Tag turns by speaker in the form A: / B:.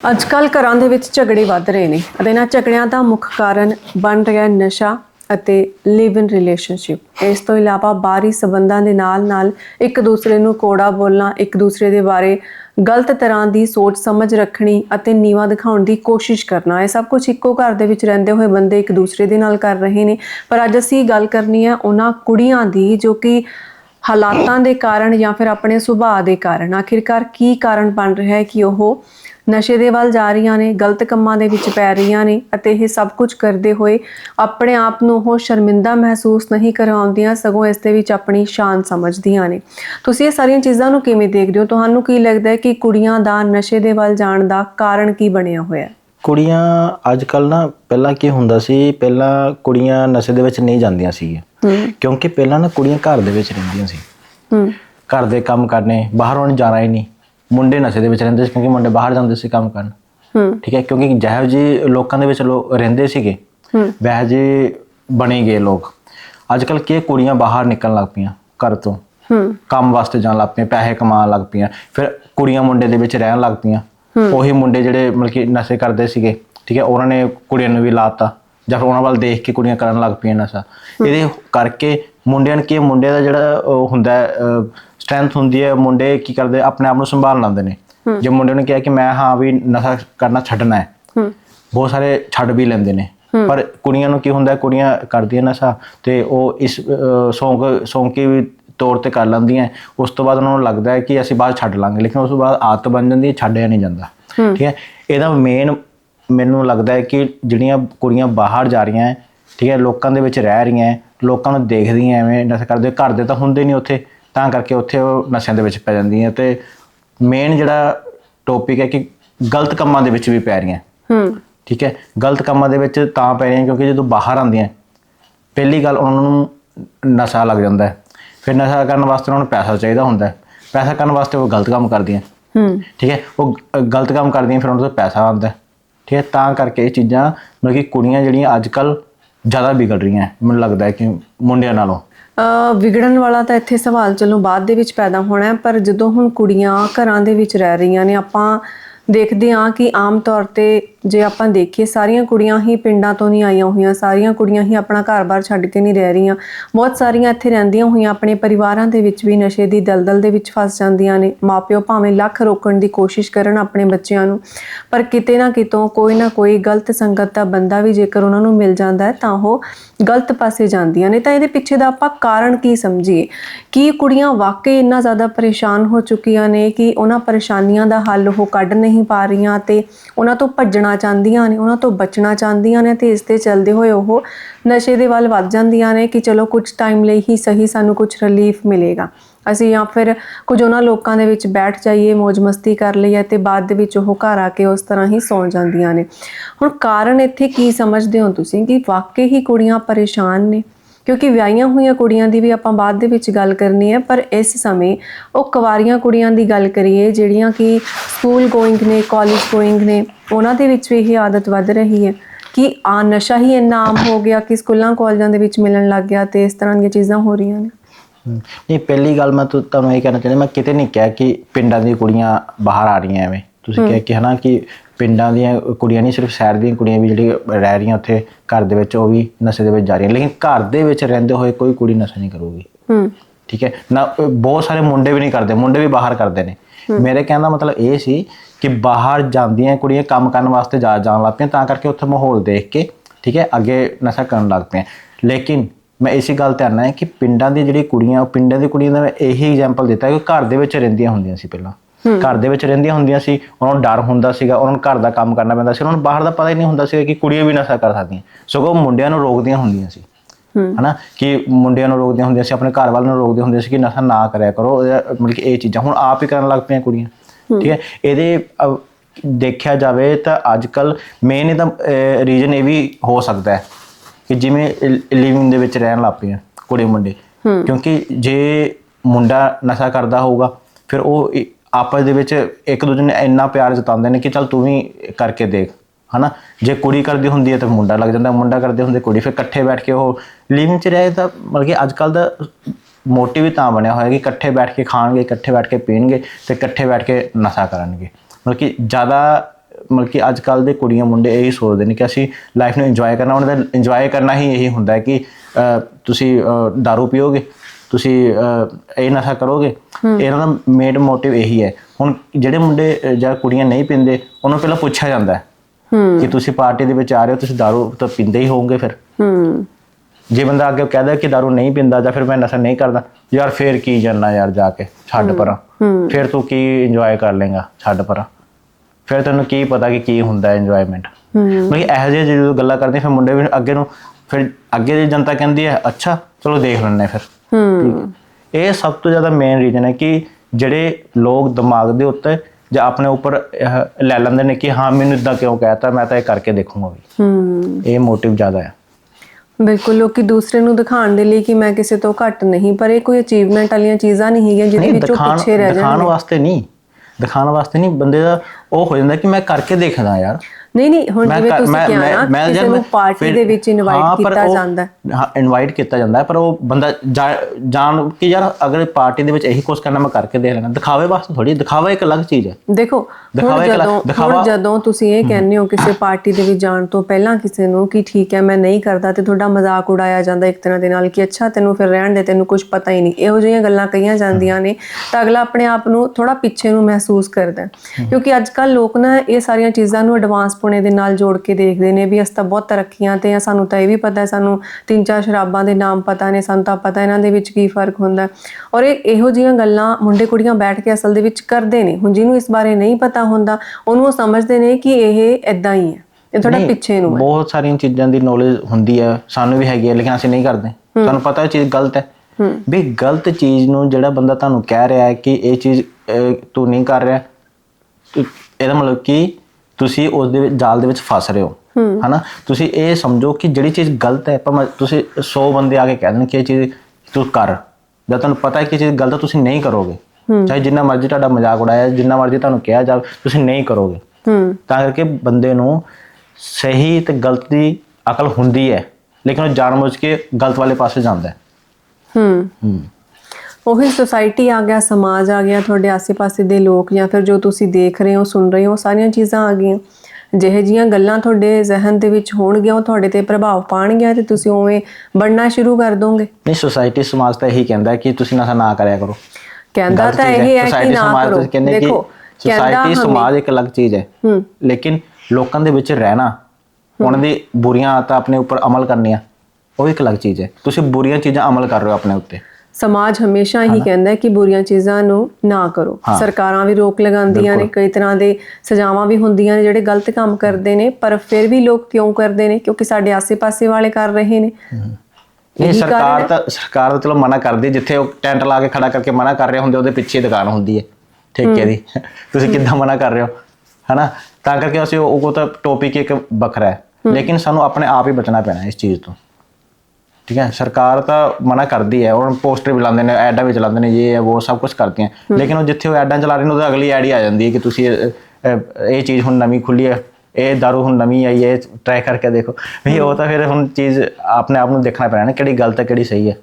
A: ਅੱਜ ਕੱਲ ਘਰਾਂ ਦੇ ਵਿੱਚ ਝਗੜੇ ਵੱਧ ਰਹੇ ਨੇ ਅਤੇ ਇਹਨਾਂ ਝਗੜਿਆਂ ਦਾ ਮੁੱਖ ਕਾਰਨ ਬਣ ਰਿਹਾ ਹੈ ਨਸ਼ਾ ਅਤੇ ਲਿਵ ਇਨ ਰਿਲੇਸ਼ਨਸ਼ਿਪ ਇਸ ਤੋਂ ਇਲਾਵਾ ਬਾਹਰੀ ਸਬੰਧਾਂ ਦੇ ਨਾਲ-ਨਾਲ ਇੱਕ ਦੂਸਰੇ ਨੂੰ ਕੋੜਾ ਬੋਲਣਾ, ਇੱਕ ਦੂਸਰੇ ਦੇ ਬਾਰੇ ਗਲਤ ਤਰ੍ਹਾਂ ਦੀ ਸੋਚ ਸਮਝ ਰੱਖਣੀ ਅਤੇ ਨੀਵਾ ਦਿਖਾਉਣ ਦੀ ਕੋਸ਼ਿਸ਼ ਕਰਨਾ, ਇਹ ਸਭ ਕੁਝ ਇੱਕੋ ਘਰ ਦੇ ਵਿੱਚ ਰਹਿੰਦੇ ਹੋਏ ਬੰਦੇ ਇੱਕ ਦੂਸਰੇ ਦੇ ਨਾਲ ਕਰ ਰਹੇ ਨੇ। ਪਰ ਅੱਜ ਅਸੀਂ ਗੱਲ ਕਰਨੀ ਹੈ ਉਹਨਾਂ ਕੁੜੀਆਂ ਦੀ ਜੋ ਕਿ ਹਾਲਾਤਾਂ ਦੇ ਕਾਰਨ ਜਾਂ ਫਿਰ ਆਪਣੇ ਸੁਭਾਅ ਦੇ ਕਾਰਨ। ਆਖਿਰਕਾਰ ਕੀ ਕਾਰਨ ਬਣ ਰਿਹਾ ਹੈ ਕਿ ਉਹ ਨਸ਼ੇ ਦੇ ਵੱਲ ਜਾ ਰਹੀਆਂ ਨੇ ਗਲਤ ਕੰਮਾਂ ਦੇ ਵਿੱਚ ਪੈ ਰਹੀਆਂ ਨੇ ਅਤੇ ਇਹ ਸਭ ਕੁਝ ਕਰਦੇ ਹੋਏ ਆਪਣੇ ਆਪ ਨੂੰ ਉਹ ਸ਼ਰਮਿੰਦਾ ਮਹਿਸੂਸ ਨਹੀਂ ਕਰਵਾਉਂਦੀਆਂ ਸਗੋਂ ਇਸ ਦੇ ਵਿੱਚ ਆਪਣੀ ਸ਼ਾਨ ਸਮਝਦੀਆਂ ਨੇ। ਤੁਸੀਂ ਇਹ ਸਾਰੀਆਂ ਚੀਜ਼ਾਂ ਨੂੰ ਕਿਵੇਂ ਦੇਖਦੇ ਹੋ? ਤੁਹਾਨੂੰ ਕੀ ਲੱਗਦਾ ਹੈ ਕਿ ਕੁੜੀਆਂ ਦਾ ਨਸ਼ੇ ਦੇ ਵੱਲ ਜਾਣ ਦਾ ਕਾਰਨ ਕੀ ਬਣਿਆ ਹੋਇਆ ਹੈ?
B: ਕੁੜੀਆਂ ਅੱਜ ਕੱਲ ਨਾ ਪਹਿਲਾਂ ਕੀ ਹੁੰਦਾ ਸੀ ਪਹਿਲਾਂ ਕੁੜੀਆਂ ਨਸ਼ੇ ਦੇ ਵਿੱਚ ਨਹੀਂ ਜਾਂਦੀਆਂ ਸੀ ਕਿਉਂਕਿ ਪਹਿਲਾਂ ਨਾ ਕੁੜੀਆਂ ਘਰ ਦੇ ਵਿੱਚ ਰਹਿੰਦੀਆਂ ਸੀ।
A: ਹੂੰ।
B: ਘਰ ਦੇ ਕੰਮ ਕਰਨੇ ਬਾਹਰੋਂ ਨਹੀਂ ਜਾਣਾ ਹੀ ਨਹੀਂ। ਮੁੰਡੇ ਨਸ਼ੇ ਦੇ ਵਿੱਚ ਰਹਿੰਦੇ ਸੀ ਕਿਉਂਕਿ ਮੁੰਡੇ ਬਾਹਰ ਜਾਂਦੇ ਸੀ ਕੰਮ ਕਰਨ।
A: ਹੂੰ।
B: ਠੀਕ ਹੈ ਕਿਉਂਕਿ ਜਿਹੋ ਜੀ ਲੋਕਾਂ ਦੇ ਵਿੱਚ ਲੋਕ ਰਹਿੰਦੇ ਸੀਗੇ
A: ਹੂੰ।
B: ਵਹਿ ਜੀ ਬਣੇ ਗਏ ਲੋਕ। ਅੱਜ ਕੱਲ ਕੀ ਕੁੜੀਆਂ ਬਾਹਰ ਨਿਕਲਣ ਲੱਗ ਪਈਆਂ ਘਰ ਤੋਂ।
A: ਹੂੰ।
B: ਕੰਮ ਵਾਸਤੇ ਜਾਣ ਲੱਗ ਪਈਆਂ ਪੈਸੇ ਕਮਾਉਣ ਲੱਗ ਪਈਆਂ। ਫਿਰ ਕੁੜੀਆਂ ਮੁੰਡੇ ਦੇ ਵਿੱਚ ਰਹਿਣ ਲੱਗ ਪਈਆਂ। ਉਹੀ ਮੁੰਡੇ ਜਿਹੜੇ ਮਤਲਬ ਕਿ ਨਸ਼ੇ ਕਰਦੇ ਸੀਗੇ ਠੀਕ ਹੈ ਉਹਨਾਂ ਨੇ ਕੁੜੀਆਂ ਨੂੰ ਵੀ ਲਾਤਾ। ਜਾਂ ਫਿਰ ਉਹਨਾਂ ਵੱਲ ਦੇਖ ਕੇ ਕੁੜੀਆਂ ਕਰਨ ਲੱਗ ਪਈਆਂ ਨਸ਼ਾ। ਇਹਦੇ ਕਰਕੇ ਮੁੰਡਿਆਂ ਨੂੰ ਕੀ ਮੁੰਡੇ ਦਾ ਜਿਹੜਾ ਹੁੰਦਾ ਸਟਰੈਂਥ ਹੁੰਦੀ ਹੈ ਮੁੰਡੇ ਕੀ ਕਰਦੇ ਆਪਣੇ ਆਪ ਨੂੰ ਸੰਭਾਲ ਲੈਂਦੇ ਨੇ। ਜੇ ਮੁੰਡੇ ਨੇ ਕਿਹਾ ਕਿ ਮੈਂ ਹਾਂ ਵੀ ਨਸ਼ਾ ਕਰਨਾ ਛੱਡਣਾ ਹੈ ਬਹੁਤ ਸਾਰੇ ਛੱਡ ਵੀ ਲੈਂਦੇ ਨੇ। ਪਰ ਕੁੜੀਆਂ ਨੂੰ ਕੀ ਹੁੰਦਾ ਕੁੜੀਆਂ ਕਰਦੀਆਂ ਨਸ਼ਾ ਤੇ ਉਹ ਇਸ ਸ਼ੌਂਕ ਸ਼ੌਂਕੀ ਵੀ ਤੌਰ ਤੇ ਕਰ ਲੈਂਦੀਆਂ ਉਸ ਤੋਂ ਬਾਅਦ ਉਹਨਾਂ ਨੂੰ ਲੱਗਦਾ ਹੈ ਕਿ ਅਸੀਂ ਬਾਅਦ ਛੱਡ ਲਾਂਗੇ ਲੇਕਿਨ ਉਸ ਤੋਂ ਬਾਅਦ ਆਦਤ ਬਣ ਜਾਂਦੀ ਹੈ ਛੱਡਿਆ ਨਹੀਂ ਜਾਂਦਾ। ਠੀਕ ਹੈ? ਇਹਦਾ ਮੇਨ ਮੈਨੂੰ ਲੱਗਦਾ ਹੈ ਕਿ ਜਿਹੜੀਆਂ ਕੁੜੀਆਂ ਬਾਹਰ ਜਾ ਰਹੀਆਂ ਹੈ, ਠੀਕ ਹੈ ਲੋਕਾਂ ਦੇ ਵਿੱਚ ਰਹਿ ਰਹੀਆਂ ਹੈ, ਲੋਕਾਂ ਨੂੰ ਦੇਖਦੀਆਂ ਐਵੇਂ ਨਸ਼ਾ ਕਰਦੇ ਘਰ ਦੇ ਤਾਂ ਹੁੰਦੇ ਨਹੀਂ ਉੱਥੇ। ਤਾਂ ਕਰਕੇ ਉੱਥੇ ਉਹ ਨਸ਼ਿਆਂ ਦੇ ਵਿੱਚ ਪੈ ਜਾਂਦੀਆਂ ਤੇ ਮੇਨ ਜਿਹੜਾ ਟੌਪਿਕ ਹੈ ਕਿ ਗਲਤ ਕੰਮਾਂ ਦੇ ਵਿੱਚ ਵੀ ਪੈ ਰਹੀਆਂ।
A: ਹੂੰ।
B: ਠੀਕ ਹੈ? ਗਲਤ ਕੰਮਾਂ ਦੇ ਵਿੱਚ ਤਾਂ ਪੈ ਰਹੀਆਂ ਕਿਉਂਕਿ ਜਦੋਂ ਬਾਹਰ ਆਉਂਦੀਆਂ ਪਹਿਲੀ ਗੱਲ ਉਹਨਾਂ ਨੂੰ ਨਸ਼ਾ ਲੱਗ ਜਾਂਦਾ ਹੈ। ਫਿਰ ਨਸ਼ਾ ਕਰਨ ਵਾਸਤੇ ਉਹਨਾਂ ਨੂੰ ਪੈਸਾ ਚਾਹੀਦਾ ਹੁੰਦਾ ਹੈ। ਪੈਸਾ ਕਰਨ ਵਾਸਤੇ ਉਹ ਗਲਤ ਕੰਮ ਕਰਦੀਆਂ।
A: ਹੂੰ।
B: ਠੀਕ ਹੈ? ਉਹ ਗਲਤ ਕੰਮ ਕਰਦੀਆਂ ਫਿਰ ਉਹਨਾਂ ਤੋਂ ਪੈਸਾ ਆਉਂਦਾ। ਠੀਕ ਹੈ? ਤਾਂ ਕਰਕੇ ਇਹ ਚੀਜ਼ਾਂ ਮਤਲਬ ਕਿ ਕੁੜੀਆਂ ਜਿਹੜੀਆਂ ਅੱਜ ਕੱਲ ਜ਼ਿਆਦਾ ਵਿਗੜ ਰਹੀਆਂ। ਮੈਨੂੰ ਲੱਗਦਾ ਹੈ ਕਿ ਮੁੰਡਿਆਂ ਨਾਲੋਂ।
A: ਵਿਗੜਨ ਵਾਲਾ ਤਾਂ ਇੱਥੇ ਸਵਾਲ ਚਲੋ ਬਾਅਦ ਦੇ ਵਿੱਚ ਪੈਦਾ ਹੋਣਾ ਪਰ ਜਦੋਂ ਹੁਣ ਕੁੜੀਆਂ ਘਰਾਂ ਦੇ ਵਿੱਚ ਰਹਿ ਰਹੀਆਂ ਨੇ, ਆਪਾਂ ਦੇਖਦੇ ਹਾਂ ਕਿ ਆਮ ਤੌਰ ਤੇ ਜੇ ਆਪਾਂ ਦੇਖੀਏ, ਸਾਰੀਆਂ ਕੁੜੀਆਂ ਹੀ ਪਿੰਡਾਂ ਤੋਂ ਨਹੀਂ ਆਈਆਂ ਹੋਈਆਂ, ਸਾਰੀਆਂ ਕੁੜੀਆਂ ਹੀ ਆਪਣਾ ਘਰ-ਬਾਰ ਛੱਡ ਕੇ ਨਹੀਂ ਰਹਿ ਰਹੀਆਂ। ਬਹੁਤ ਸਾਰੀਆਂ ਇੱਥੇ ਰਹਿੰਦੀਆਂ ਹੋਈਆਂ, ਆਪਣੇ ਪਰਿਵਾਰਾਂ ਦੇ ਵਿੱਚ ਵੀ ਨਸ਼ੇ ਦੀ ਦਲਦਲ ਦੇ ਵਿੱਚ ਫਸ ਜਾਂਦੀਆਂ ਨੇ। ਮਾਪਿਓ ਭਾਵੇਂ ਲੱਖ ਰੋਕਣ ਦੀ ਕੋਸ਼ਿਸ਼ ਕਰਨ ਆਪਣੇ ਬੱਚਿਆਂ ਨੂੰ, ਪਰ ਕਿਤੇ ਨਾ ਕਿਤੋਂ ਕੋਈ ਨਾ ਕੋਈ ਗਲਤ ਸੰਗਤ ਦਾ ਬੰਦਾ ਵੀ ਜੇਕਰ ਉਹਨਾਂ ਨੂੰ ਮਿਲ ਜਾਂਦਾ ਹੈ, ਤਾਂ ਉਹ ਗਲਤ ਪਾਸੇ ਜਾਂਦੀਆਂ ਨੇ। ਤਾਂ ਇਹਦੇ ਪਿੱਛੇ ਦਾ ਆਪਾਂ ਕਾਰਨ ਕੀ ਸਮਝੀਏ? ਕੀ ਕੁੜੀਆਂ ਵਾਕਈ ਇੰਨਾ ਜ਼ਿਆਦਾ ਪਰੇਸ਼ਾਨ ਹੋ ਚੁੱਕੀਆਂ ਨੇ ਕਿ ਉਹਨਾਂ ਪਰੇਸ਼ਾਨੀਆਂ ਦਾ ਹੱਲ ਉਹ ਕੱਢ ਨਹੀਂ ਪਾ ਰਹੀਆਂ ਤੇ ਉਹਨਾਂ ਤੋਂ ਭੱਜਣਾ ਚਾਹੁੰਦੀਆਂ ਨੇ, ਉਹਨਾਂ ਤੋਂ ਬਚਣਾ ਚਾਹੁੰਦੀਆਂ ਨੇ ਤੇ ਇਸ ਤੇ ਚੱਲਦੇ ਹੋਏ ਉਹ ਨਸ਼ੇ ਦੇ ਵੱਲ ਵੱਧ ਜਾਂਦੀਆਂ ਨੇ ਕਿ ਚਲੋ ਕੁਝ ਟਾਈਮ ਲਈ ਹੀ ਸਹੀ ਸਾਨੂੰ ਕੁਝ ਰਿਲੀਫ ਮਿਲੇਗਾ। ਅਸੀਂ ਜਾਂ ਫਿਰ ਕੁਝ ਉਹਨਾਂ ਲੋਕਾਂ ਦੇ ਵਿੱਚ ਬੈਠ ਜਾਈਏ, ਮौज ਮਸਤੀ ਕਰ ਲਈਏ ਤੇ ਬਾਅਦ ਦੇ ਵਿੱਚ ਉਹ ਘਰ ਆ ਕੇ ਉਸ ਤਰ੍ਹਾਂ ਹੀ ਸੌਂ ਜਾਂਦੀਆਂ ਨੇ। ਹੁਣ ਕਾਰਨ ਇੱਥੇ ਕੀ ਸਮਝਦੇ ਹੋ ਤੁਸੀਂ ਕਿ ਵਾਕਈ ਹੀ ਕੁੜੀਆਂ ਪਰੇਸ਼ਾਨ ਨੇ? ਕਿਉਂਕਿ ਵਿਆਹੀਆਂ ਹੋਈਆਂ ਕੁੜੀਆਂ ਦੀ ਵੀ ਆਪਾਂ ਬਾਅਦ ਦੇ ਵਿੱਚ ਗੱਲ ਕਰਨੀ ਹੈ ਪਰ ਇਸ ਸਮੇਂ ਉਹ ਕੁਵਾਰੀਆਂ ਕੁੜੀਆਂ ਦੀ ਗੱਲ ਕਰੀਏ ਜਿਹੜੀਆਂ ਕਿ ਸਕੂਲ ਗੋਇੰਗ ਨੇ ਕਾਲਜ ਗੋਇੰਗ ਨੇ ਉਹਨਾਂ ਦੇ ਵਿੱਚ ਵੀ ਇਹ ਆਦਤ ਵੱਧ ਰਹੀ ਹੈ ਕਿ ਆ ਨਸ਼ਾ ਹੀ ਇੰਨਾ ਆਮ ਹੋ ਗਿਆ ਕਿ ਸਕੂਲਾਂ ਕਾਲਜਾਂ ਦੇ ਵਿੱਚ ਮਿਲਣ ਲੱਗ ਗਿਆ ਤੇ ਇਸ ਤਰ੍ਹਾਂ ਦੀਆਂ ਚੀਜ਼ਾਂ ਹੋ ਰਹੀਆਂ ਨੇ।
B: ਨਹੀਂ ਪਹਿਲੀ ਗੱਲ ਮੈਂ ਤੁਹਾਨੂੰ ਇਹ ਕਹਿਣਾ ਚਾਹੁੰਦਾ ਮੈਂ ਕਿਤੇ ਨਹੀਂ ਕਿਹਾ ਕਿ ਪਿੰਡਾਂ ਦੀਆਂ ਕੁੜੀਆਂ ਬਾਹਰ ਆ ਰਹੀਆਂ ਐਵੇਂ। ਤੁਸੀਂ ਕਿਹਾ ਕਿ ਹਨਾ ਕਿ ਪਿੰਡਾਂ ਦੀਆਂ ਕੁੜੀਆਂ ਨਹੀਂ ਸਿਰਫ ਸ਼ਹਿਰ ਦੀਆਂ ਕੁੜੀਆਂ ਵੀ ਜਿਹੜੀ ਰਹਿ ਰਹੀਆਂ ਉੱਥੇ ਘਰ ਦੇ ਵਿੱਚ ਉਹ ਵੀ ਨਸ਼ੇ ਦੇ ਵਿੱਚ ਜਾ ਰਹੀਆਂ। ਲੇਕਿਨ ਘਰ ਦੇ ਵਿੱਚ ਰਹਿੰਦੇ ਹੋਏ ਕੋਈ ਕੁੜੀ ਨਸ਼ਾ ਨਹੀਂ ਕਰੂਗੀ।
A: ਹੂੰ।
B: ਠੀਕ ਹੈ? ਨਾ ਬਹੁਤ ਸਾਰੇ ਮੁੰਡੇ ਵੀ ਨਹੀਂ ਕਰਦੇ ਮੁੰਡੇ ਵੀ ਬਾਹਰ ਕਰਦੇ ਨੇ। ਮੇਰੇ ਕਹਿਣ ਦਾ ਮਤਲਬ ਇਹ ਸੀ ਕਿ ਬਾਹਰ ਜਾਂਦੀਆਂ ਕੁੜੀਆਂ ਕੰਮ ਕਰਨ ਵਾਸਤੇ ਜਾ ਜਾਣ ਲੱਗ ਪਈਆਂ ਤਾਂ ਕਰਕੇ ਉੱਥੇ ਮਾਹੌਲ ਦੇਖ ਕੇ ਠੀਕ ਹੈ ਅੱਗੇ ਨਸ਼ਾ ਕਰਨ ਲੱਗ ਪਈਆਂ। ਲੇਕਿਨ ਮੈਂ ਇਸੇ ਗੱਲ ਤੇ ਆਨਾ ਹੈ ਕਿ ਪਿੰਡਾਂ ਦੀ ਜਿਹੜੀ ਕੁੜੀਆਂ ਉਹ ਪਿੰਡਾਂ ਦੀ ਕੁੜੀਆਂ ਦਾ ਮੈਂ ਇਹੀ ਐਗਜ਼ਾਮਪਲ ਦਿੱਤਾ ਕਿ ਘਰ ਦੇ ਵਿੱਚ ਰਹਿੰਦੀਆਂ ਹੁੰਦੀਆਂ ਸੀ ਪਹਿਲਾਂ। ਘਰ ਦੇ ਵਿੱਚ ਰਹਿੰਦੀਆਂ ਹੁੰਦੀਆਂ ਸੀ ਉਹਨਾਂ ਨੂੰ ਡਰ ਹੁੰਦਾ ਸੀਗਾ ਉਹਨਾਂ ਨੂੰ ਘਰ ਦਾ ਕੰਮ ਕਰਨਾ ਪੈਂਦਾ ਸੀ ਉਹਨਾਂ ਨੂੰ ਬਾਹਰ ਦਾ ਪਤਾ ਹੀ ਨਹੀਂ ਹੁੰਦਾ ਸੀਗਾ ਕਿ ਕੁੜੀਆਂ ਵੀ ਨਸ਼ਾ ਕਰ ਸਕਦੀਆਂ। ਸਗੋਂ ਮੁੰਡਿਆਂ ਨੂੰ ਰੋਕਦੀਆਂ ਹੁੰਦੀਆਂ ਸੀ। ਹਨਾ? ਕਿ ਮੁੰਡਿਆਂ ਨੂੰ ਰੋਕਦੀਆਂ ਹੁੰਦੀਆਂ ਸੀ ਆਪਣੇ ਘਰ ਵਾਲਿਆਂ ਨੂੰ ਰੋਕਦੀਆਂ ਹੁੰਦੀਆਂ ਸੀ ਕਿ ਨਸ਼ਾ ਨਾ ਕਰਿਆ ਕਰੋ ਮਤਲਬ ਕਿ ਇਹ ਚੀਜ਼ਾਂ ਹੁਣ ਆਪ ਹੀ ਕਰਨ ਲੱਗ ਪਈਆਂ ਕੁੜੀਆਂ। ਠੀਕ ਹੈ? ਇਹਦੇ ਦੇਖਿਆ ਜਾਵੇ ਤਾਂ ਅੱਜ ਕੱਲ ਮੇਨ ਇਹਦਾ ਰੀਜਨ ਇਹ ਵੀ ਹੋ ਸਕਦਾ ਹੈ ਕਿ ਜਿਵੇਂ ਲਿਵਿੰਗ ਦੇ ਵਿੱਚ ਰਹਿਣ ਲੱਗ ਪਈਆਂ ਕੁੜੀ ਮੁੰਡੇ। ਕਿਉਂਕਿ ਜੇ ਮੁੰਡਾ ਨਸ਼ਾ ਕਰਦਾ ਹੋਊਗਾ ਫਿਰ ਉਹ ਆਪਸ ਦੇ ਵਿੱਚ ਇੱਕ ਦੂਜੇ ਨੂੰ ਇੰਨਾ ਪਿਆਰ ਜਤਾਉਂਦੇ ਨੇ ਕਿ ਚੱਲ ਤੂੰ ਵੀ ਕਰਕੇ ਦੇਖ ਹਨਾ? ਜੇ ਕੁੜੀ ਕਰਦੀ ਹੁੰਦੀ ਹੈ ਤਾਂ ਮੁੰਡਾ ਲੱਗ ਜਾਂਦਾ ਮੁੰਡਾ ਕਰਦੇ ਹੁੰਦੇ ਕੁੜੀ ਫਿਰ ਇਕੱਠੇ ਬੈਠ ਕੇ ਉਹ ਲਿਵਿੰਗ 'ਚ ਰਹੇ ਤਾਂ ਮਤਲਬ ਕਿ ਅੱਜ ਕੱਲ ਦਾ ਮੋਟਿਵ ਹੀ ਤਾਂ ਬਣਿਆ ਹੋਇਆ ਕਿ ਇਕੱਠੇ ਬੈਠ ਕੇ ਖਾਣਗੇ ਇਕੱਠੇ ਬੈਠ ਕੇ ਪੀਣਗੇ ਤੇ ਇਕੱਠੇ ਬੈਠ ਕੇ ਨਸ਼ਾ ਕਰਨਗੇ। ਮਤਲਬ ਕਿ ਜ਼ਿਆਦਾ ਮਤਲਬ ਕਿ ਅੱਜ ਕੱਲ ਦੇ ਕੁੜੀਆਂ ਮੁੰਡੇ ਇਹੀ ਸੋਚਦੇ ਨੇ ਕਿ ਅਸੀਂ ਲਾਈਫ ਨੂੰ ਇੰਜੋਏ ਕਰਨਾ ਉਹਨਾਂ ਦਾ ਇੰਜੋਏ ਕਰਨਾ ਹੀ ਇਹੀ ਹੁੰਦਾ ਹੈ ਕਿ ਤੁਸੀਂ ਅਹ, दारू ਪੀਓਗੇ। ਤੁਸੀਂ ਅਹ, ਇਹ ਨਸ਼ਾ ਕਰੋਗੇ ਇਹਨਾਂ ਦਾ ਮੇਨ ਮੋਟਿਵ ਇਹੀ ਹੈ ਹੁਣ ਜਿਹੜੇ ਮੁੰਡੇ ਅਹ, ਜਾਂ ਕੁੜੀਆਂ ਨਹੀਂ ਪੀਂਦੇ ਉਹਨਾਂ ਨੂੰ ਪਹਿਲਾਂ ਪੁੱਛਿਆ ਜਾਂਦਾ ਹੈ
A: ਹੂੰ
B: ਕਿ ਤੁਸੀਂ ਪਾਰਟੀ ਦੇ ਵਿੱਚ ਆ ਰਹੇ ਹੋ ਤੁਸੀਂ दारू ਤਾਂ ਪੀਂਦੇ ਹੀ ਹੋਵੋਗੇ ਫਿਰ
A: ਹੂੰ
B: ਜੇ ਬੰਦਾ ਅੱਗੇ ਕਹਦਾ ਕਿ दारू ਨਹੀਂ ਪੀਂਦਾ ਜਾਂ ਫਿਰ ਮੈਂ ਨਸ਼ਾ ਨਹੀਂ ਕਰਦਾ ਯਾਰ ਫੇਰ ਕੀ ਜਾਣਾ ਯਾਰ ਜਾ ਕੇ ਛੱਡ ਪਰਾਂ ਫਿਰ ਤੂੰ ਕੀ ਇੰਜੋਏ ਕਰ ਲੇਗਾ ਛੱਡ ਪਰਾਂ ਫਿਰ ਤੈਨੂੰ ਕੀ ਪਤਾ ਕਿ ਕੀ ਹੁੰਦਾ ਇੰਜੋਇਮੈਂਟ
A: ਹੂੰ
B: ਮਤਲਬ ਕਿ ਇਹੋ ਜਿਹੇ ਜਦੋਂ ਗੱਲਾਂ ਕਰਦੇ ਫਿਰ ਮੁੰਡੇ ਵੀ ਅੱਗੇ ਨੂੰ ਫਿਰ ਅੱਗੇ ਦੀ ਜਨਤਾ ਕਹਿੰਦੀ ਹੈ ਅੱਛਾ ਚਲੋ ਦੇਖ ਲੈਂਦੇ ਹਾਂ ਫਿਰ
A: ਹੂੰ।
B: ਇਹ ਸਭ ਤੋਂ ਜ਼ਿਆਦਾ ਮੇਨ ਰੀਜ਼ਨ ਹੈ ਕਿ ਜਿਹੜੇ ਲੋਕ ਦਿਮਾਗ ਦੇ ਉੱਤੇ ਜਾਂ ਆਪਣੇ ਉੱਪਰ ਲੈ ਲੈਂਦੇ ਨੇ ਕਿ ਹਾਂ ਮੈਨੂੰ ਇਦਾਂ ਕਿਉਂ ਕਹਿਤਾ ਮੈਂ ਤਾਂ ਇਹ ਕਰਕੇ ਦੇਖੂੰਗਾ ਵੀ।
A: ਹੂੰ।
B: ਇਹ ਮੋਟਿਵ ਜ਼ਿਆਦਾ ਹੈ।
A: ਬਿਲਕੁਲ ਲੋਕੀ ਦੂਸਰੇ ਨੂੰ ਦਿਖਾਉਣ ਦੇ ਲਈ ਕਿ ਮੈਂ ਕਿਸੇ ਤੋਂ ਘੱਟ ਨਹੀਂ ਪਰ ਇਹ ਕੋਈ ਅਚੀਵਮੈਂਟ ਵਾਲੀਆਂ ਚੀਜ਼ਾਂ ਨਹੀਂ ਹੈਗੀਆਂ ਜਿਹਦੇ ਵਿੱਚੋਂ ਪਿੱਛੇ ਰਹਿ
B: ਦਿਖਾਣ
A: ਜਾਂਦੇ
B: ਵਾਸਤੇ ਨਹੀਂ। ਦਿਖਾਣ ਵਾਸਤੇ ਨਹੀਂ ਬੰਦੇ ਦਾ ਉਹ ਹੋ ਜਾਂਦਾ ਕਿ ਮੈਂ ਕਰਕੇ ਦੇਖਦਾ ਯਾਰ।
A: ਨਹੀਂ ਨਹੀਂ ਹੁਣ ਜਿਵੇਂ ਤੁਸੀਂ ਕਿਹਾ ਨਾ ਕਿਸੇ ਨੂੰ ਪਾਰਟੀ ਦੇ ਵਿੱਚ ਇਨਵਾਈਟ ਕੀਤਾ ਜਾਂਦਾ ਹੈ।
B: ਹਾਂ ਇਨਵਾਈਟ ਕੀਤਾ ਜਾਂਦਾ ਹੈ, ਪਰ ਉਹ ਬੰਦਾ ਜਾਣ ਕਿ ਯਾਰ ਅਗਰ ਪਾਰਟੀ ਦੇ ਵਿੱਚ ਇਹੀ ਕੁਝ ਕਰਨਾ ਮੈਂ ਕਰਕੇ ਦੇਖ ਲੈਣਾ ਦਿਖਾਵੇ ਵਾਸਤੇ ਥੋੜੀ ਦਿਖਾਵਾ ਇੱਕ ਅਲੱਗ ਚੀਜ਼ ਹੈ
A: ਦੇਖੋ
B: ਦਿਖਾਵਾ
A: ਜਦੋਂ
B: ਦਿਖਾਵਾ-
A: ਜਦੋਂ ਤੁਸੀਂ ਇਹ ਕਹਿੰਦੇ ਹੋ ਕਿਸੇ ਪਾਰਟੀ ਦੇ ਵਿੱਚ ਜਾਣ ਤੋਂ ਪਹਿਲਾਂ ਕਿਸੇ ਨੂੰ ਕਿ ਠੀਕ ਹੈ ਮੈਂ ਨਹੀਂ ਕਰਦਾ ਤੇ ਤੁਹਾਡਾ ਮਜ਼ਾਕ ਉਡਾਇਆ ਜਾਂਦਾ ਇੱਕ ਤਰ੍ਹਾਂ ਦੇ ਨਾਲ ਕਿ ਅੱਛਾ ਤੈਨੂੰ ਫਿਰ ਰਹਿਣ ਦੇ ਤੈਨੂੰ ਕੁਝ ਪਤਾ ਹੀ ਨਹੀਂ ਇਹੋ ਜਿਹੀਆਂ ਗੱਲਾਂ ਕਹੀਆਂ ਜਾਂਦੀਆਂ ਨੇ ਤਾਂ ਅਗਲਾ ਆਪਣੇ ਆਪ ਨੂੰ ਥੋੜਾ ਪਿੱਛੇ ਨੂੰ ਮਹਿਸੂਸ ਕਰਦਾ। ਕਿਉਂਕਿ ਅੱਜ ਕੱਲ ਲੋਕ ਨਾ ਇਹ ਸਾਰੀਆਂ ਚੀਜ਼ਾਂ ਨੂੰ ਐਡਵਾਂਸ ਪੁਣੇ ਦੇ ਨਾਲ ਜੋੜ ਕੇ ਦੇਖਦੇ ਨੇ ਵੀ ਅਸੀਂ ਤਾਂ ਬਹੁਤ ਤਰੱਕੀਆਂ ਤੇ ਆ ਸਾਨੂੰ ਤਾਂ ਇਹ ਵੀ ਪਤਾ ਹੈ ਸਾਨੂੰ ਤਿੰਨ ਚਾਰ ਸ਼ਰਾਬਾਂ ਦੇ ਨਾਮ ਪਤਾ ਨੇ ਸਾਨੂੰ ਤਾਂ ਪਤਾ ਇਹਨਾਂ ਦੇ ਵਿੱਚ ਕੀ ਫ਼ਰਕ ਹੁੰਦਾ। ਔਰ ਇਹ ਇਹੋ ਜਿਹੀਆਂ ਗੱਲਾਂ ਮੁੰਡੇ ਕੁੜੀਆਂ ਬੈਠ ਕੇ ਅਸਲ ਦੇ ਵਿੱਚ ਕਰਦੇ ਨੇ। ਹੁਣ ਜਿਹਨੂੰ ਇਸ ਬਾਰੇ ਨਹੀਂ ਪਤਾ ਹੁੰਦਾ ਉਹਨੂੰ ਉਹ ਸਮਝਦੇ ਨੇ ਕਿ ਇਹ ਇਦਾਂ ਹੀ ਹੈ। ਇਹ ਥੋੜਾ ਪਿੱਛੇ ਨੂੰ ਹੈ।
B: ਬਹੁਤ ਸਾਰੀਆਂ ਚੀਜ਼ਾਂ ਦੀ ਨੌਲੇਜ ਹੁੰਦੀ ਹੈ ਸਾਨੂੰ ਵੀ ਹੈਗੀ ਹੈ ਲੇਕਿਨ ਅਸੀਂ ਨਹੀਂ ਕਰਦੇ। ਸਾਨੂੰ ਪਤਾ ਇਹ ਚੀਜ਼ ਗਲਤ ਹੈ। ਵੀ ਗਲਤ ਚੀਜ਼ ਨੂੰ ਜਿਹੜਾ ਬੰਦਾ ਤੁਹਾਨੂੰ ਕਹਿ ਰਿਹਾ ਹੈ ਕਿ ਇਹ ਚੀਜ਼ ਤੂੰ ਨਹੀਂ ਕਰ ਰਿਹਾ ਇਹਦਾ ਮਤਲਬ ਕਿ ਤੁਸੀਂ ਉਸ ਦੇ ਜਾਲ ਦੇ ਵਿੱਚ ਫਸ ਰਹੇ ਹੋ। ਹਨਾ? ਤੁਸੀਂ ਇਹ ਸਮਝੋ ਕਿ ਜਿਹੜੀ ਚੀਜ਼ ਗਲਤ ਹੈ ਪਰ ਤੁਸੀਂ 100 ਬੰਦੇ ਆ ਕੇ ਕਹਿ ਦੇਣ ਕਿ ਇਹ ਚੀਜ਼ ਤੂੰ ਕਰ। ਜਦ ਤੁਹਾਨੂੰ ਪਤਾ ਹੈ ਕਿ ਇਹ ਚੀਜ਼ ਗਲਤ ਹੈ ਤੁਸੀਂ ਨਹੀਂ ਕਰੋਗੇ। ਚਾਹੇ ਜਿੰਨਾ ਮਰਜ਼ੀ ਤੁਹਾਡਾ ਮਜ਼ਾਕ ਉਡਾਇਆ ਜਿੰਨਾ ਮਰਜ਼ੀ ਤੁਹਾਨੂੰ ਕਿਹਾ ਜਾਵੇ ਤੁਸੀਂ ਨਹੀਂ ਕਰੋਗੇ। ਤਾਂ ਕਰਕੇ ਬੰਦੇ ਨੂੰ ਸਹੀ ਤੇ ਗਲਤ ਦੀ ਅਕਲ ਹੁੰਦੀ ਹੈ ਲੇਕਿਨ ਉਹ ਜਾਣਬੁੱਝ ਕੇ ਗਲਤ ਵਾਲੇ ਪਾਸੇ ਜਾਂਦਾ ਹੈ।
A: ਹੂੰ।
B: ਹੂੰ।
A: ਉਹੀ ਸੁਸਾਇਟੀ ਆ ਗਿਆ ਸਮਾਜ ਆ ਗਿਆ ਤੁਹਾਡੇ ਆਸ-ਪਾਸੇ ਦੇ ਲੋਕ ਜਾਂ ਫਿਰ ਜੋ ਤੁਸੀਂ ਦੇਖ ਰਹੇ ਹੋ ਸੁਣ ਰਹੇ ਹੋ ਸਾਰੀਆਂ ਚੀਜ਼ਾਂ ਆ ਗਈਆਂ। ਜਿਹੇ ਜੀਆਂ ਗੱਲਾਂ ਤੁਹਾਡੇ ਜ਼ਿਹਨ ਦੇ ਵਿੱਚ ਹੋਣਗੀਆਂ ਉਹ ਤੁਹਾਡੇ ਤੇ ਪ੍ਰਭਾਵ ਪਾਣਗੀਆਂ ਤੇ ਤੁਸੀਂ ਉਵੇਂ ਬਣਨਾ ਸ਼ੁਰੂ ਕਰ ਦੋਗੇ।
B: ਨਹੀਂ ਸੁਸਾਇਟੀ ਸਮਾਜ ਤਾਂ ਇਹੀ ਕਹਿੰਦਾ ਕਿ ਤੁਸੀਂ ਨਸ਼ਾ ਨਾ ਕਰਿਆ ਕਰੋ।
A: ਕਹਿੰਦਾ ਤਾਂ ਇਹ ਹੈ ਕਿ ਨਾ ਕਰੋ। ਦੇਖੋ
B: ਸੁਸਾਇਟੀ ਸਮਾਜ ਇੱਕ ਅਲੱਗ ਚੀਜ਼ ਹੈ।
A: ਹੂੰ।
B: ਲੇਕਿਨ ਲੋਕਾਂ ਦੇ ਵਿੱਚ ਰਹਿਣਾ ਉਹਨਾਂ ਦੀ ਬੁਰੀਆਂ ਆਦਤਾਂ ਆਪਣੇ ਉੱਪਰ ਅਮਲ ਕਰਨੀਆਂ ਉਹ ਇੱਕ ਅਲੱਗ ਚੀਜ਼ ਹੈ। ਤੁਸੀਂ ਬੁਰੀਆਂ ਚੀਜ਼ਾਂ ਅਮਲ ਕਰ ਰਹੇ ਹੋ ਆਪਣੇ ਉੱਤੇ।
A: ਸਮਾਜ ਹਮੇਸ਼ਾ ਹੀ ਕਹਿੰਦਾ ਹੈ ਕਿ ਬੁਰੀਆਂ ਚੀਜ਼ਾਂ ਨੂੰ ਨਾ ਕਰੋ। ਸਰਕਾਰਾਂ ਵੀ ਰੋਕ ਲਗਾਉਂਦੀਆਂ ਨੇ ਕਈ ਤਰ੍ਹਾਂ ਦੇ ਸਜ਼ਾਵਾਂ ਵੀ ਹੁੰਦੀਆਂ ਨੇ ਜਿਹੜੇ ਗਲਤ ਕੰਮ ਕਰਦੇ ਨੇ ਪਰ ਫਿਰ ਵੀ ਲੋਕ ਕਿਉਂ ਕਰਦੇ ਨੇ? ਕਿਉਂਕਿ ਸਾਡੇ ਆਸੇ-ਪਾਸੇ ਵਾਲੇ ਕਰ ਰਹੇ ਨੇ।
B: ਨਹੀਂ ਸਰਕਾਰ ਤਾਂ ਸਰਕਾਰ ਤਾਂ ਚਲੋ ਮਨਾ ਕਰਦੀ ਜਿੱਥੇ ਉਹ ਟੈਂਟ ਲਾ ਕੇ ਖੜਾ ਕਰਕੇ ਮਨਾ ਕਰ ਰਹੇ ਹੁੰਦੇ ਉਹਦੇ ਪਿੱਛੇ ਦੁਕਾਨ ਹੁੰਦੀ ਹੈ ਠੇਕੇ ਦੀ। ਤੁਸੀਂ ਕਿੱਦਾਂ ਮਨਾ ਕਰ ਰਹੇ ਹੋ? ਹਨਾ? ਤਾਂ ਕਰਕੇ ਅਸੀਂ ਉਹ ਉਹ ਤਾਂ ਟੌਪਿਕ ਇੱਕ ਵੱਖਰਾ ਹੈ। ਲੇਕਿਨ ਸਾਨੂੰ ਆਪਣੇ ਆਪ ਹੀ ਬਚਣਾ ਪੈਣਾ ਇਸ ਚੀਜ਼ ਤੋਂ। ਠੀਕ ਹੈ ਸਰਕਾਰ ਤਾਂ ਮਨਾ ਕਰਦੀ ਹੈ ਉਹ ਪੋਸਟਰ ਵੀ ਲਾਉਂਦੇ ਨੇ ਐਡਾਂ ਵੀ ਚਲਾਉਂਦੇ ਨੇ ਇਹ ਹੈ ਉਹ ਸਭ ਕੁਝ ਕਰਦੀਆਂ। ਲੇਕਿਨ ਉਹ ਜਿੱਥੇ ਉਹ ਐਡਾਂ ਚਲਾ ਰਹੇ ਨੇ ਉਹਦੇ ਅਗਲੀ ਐਡ ਹੀ ਆ ਜਾਂਦੀ ਹੈ ਕਿ ਤੁਸੀਂ ਇਹ- ਚੀਜ਼ ਹੁਣ ਨਵੀਂ ਖੁੱਲੀ ਹੈ ਇਹ ਦਾਰੂ ਹੁਣ ਨਵੀਂ ਆਈ ਹੈ ਟਰਾਈ ਕਰਕੇ ਦੇਖੋ। ਵੀ ਉਹ ਤਾਂ ਫਿਰ ਹੁਣ ਚੀਜ਼ ਆਪਣੇ ਆਪ ਨੂੰ ਦੇਖਣਾ ਪੈਣਾ ਨਾ ਕਿਹੜੀ ਗਲਤ ਹੈ ਕਿਹੜੀ ਸਹੀ ਹੈ।